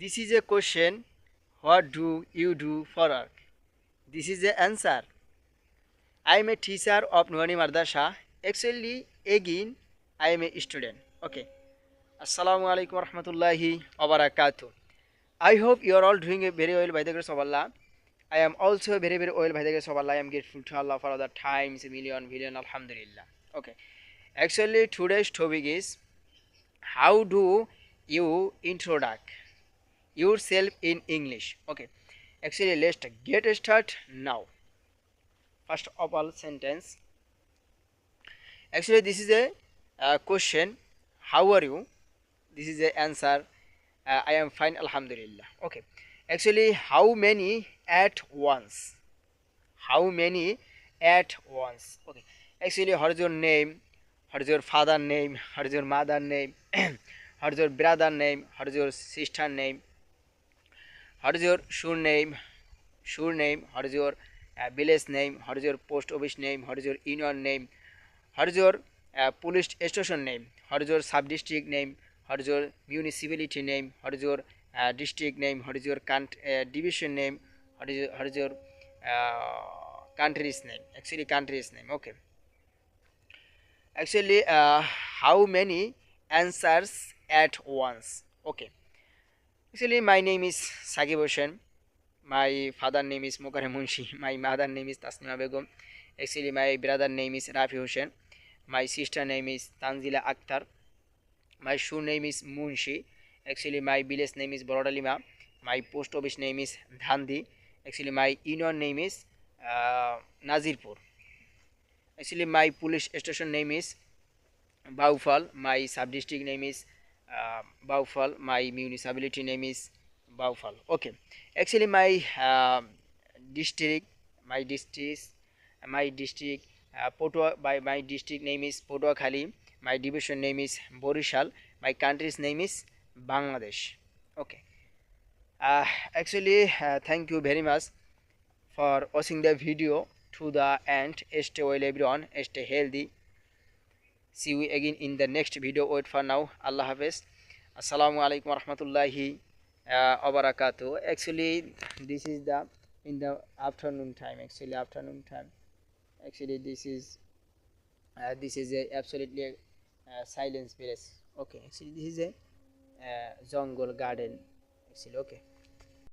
This is a question what do you do for work this is a answer I am a teacher of Nuhani Madrasa actually again I am a student okay আসসালামু আলাইকুম রহমতুল্লাহি ওবরাকাত I hope you are all doing a very well by the grace I am also very very well by the grace I am grateful to Allah for the times million billion আলহামদুলিল্লাহ okay actually today's topic is how do you introduce yourself in English. Okay, actually, let's get start now. First of all, sentence. Actually, this is a uh, question. How are you? This is the answer. Uh, I am fine, Alhamdulillah. Okay, actually, how many at once? How many at once? Okay, actually, what is your name? What is your father name? What is your mother name? what is your brother name? What is your sister name? What is your shoe name? Shoe name. What is your village name? What is your post office name? What is your union name? What is your police station name? What is your sub district name? What is your municipality name? What is your district name? What is your division name? What is your country's name? Actually, country's name. Okay. Actually, how many answers at once? Okay. Actually, my name is Saqib Hossain. My father name is Mukarrem Munshi. My mother name is Tasnima Begum. Actually, my brother name is Rafi Hossain. My sister name is Tanzila Akhtar. My shoe name is Munshi. Actually, my village name is Borodalima. My post office name is Dhandi. Actually, my union name is Nazirpur. Actually, my police station name is Baufal. My sub district name is Baufal. My municipality name is Baufal. Okay. Actually, my uh, district, my district, my district, uh, Potua, by my district name is Potuakhali. My division name is Borishal. My country's name is Bangladesh. Okay. Uh, actually, uh, thank you very much for watching the video to the end. Stay well, everyone. Stay healthy. See you again in the next video wait for now আল্লাহ হাফেজ আসসালামু আলাইকুম রহমতুল্লাহি অবরাকাতু actually this is the in the afternoon time actually afternoon time actually this is uh, this is a absolutely a, uh, silence place okay actually this is a uh, jungle garden actually okay